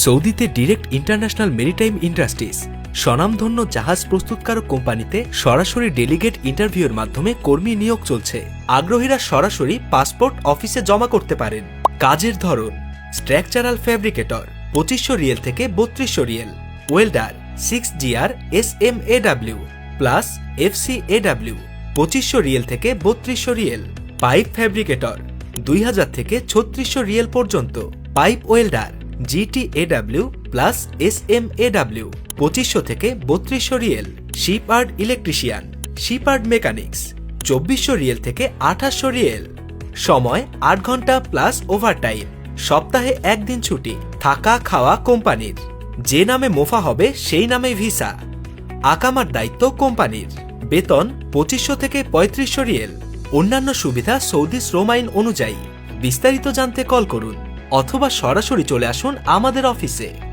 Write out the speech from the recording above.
সৌদিতে direct international maritime industries, স্বনামধন্য জাহাজ প্রস্তুতকারক কোম্পানিতে সরাসরি ডেলিগেট ইন্টারভিউর মাধ্যমে কর্মী নিয়োগ চলছে। আগ্রহীরা সরাসরি পাসপোর্ট অফিসে জমা করতে পারেন। কাজের ধরন, স্ট্রাকচারাল ফ্যাব্রিকেটর, পঁচিশশো রিয়েল থেকে বত্রিশশো riyal, welder, six GR, S M A W, plus F C A W, পঁচিশশো রিয়েল থেকে বত্রিশশো রিয়েল, পাইপ ফ্যাব্রিকেটর, দুই হাজার থেকে ছত্রিশশো রিয়েল পর্যন্ত, pipe welder. GT AW plus S M AW পঁচিশশো থেকে বত্রিশশো riyal. Shipyard electrician shipyard mechanics, চব্বিশশো রিয়েল থেকে আঠাশশো রিয়েল। সময়, আট ঘণ্টা প্লাস ওভারটাইম। সপ্তাহে একদিন ছুটি, থাকা খাওয়া কোম্পানির। যে নামে মোফা হবে, সেই নামে ভিসা। আকামার দায়িত্ব কোম্পানির। বেতন, পঁচিশশো থেকে পঁয়ত্রিশশো রিয়েল। অন্যান্য সুবিধা সৌদি শ্রম আইন অনুযায়ী। বিস্তারিত জানতে কল করুন। অথবা সরাসরি চলে আসুন আমাদের অফিসে।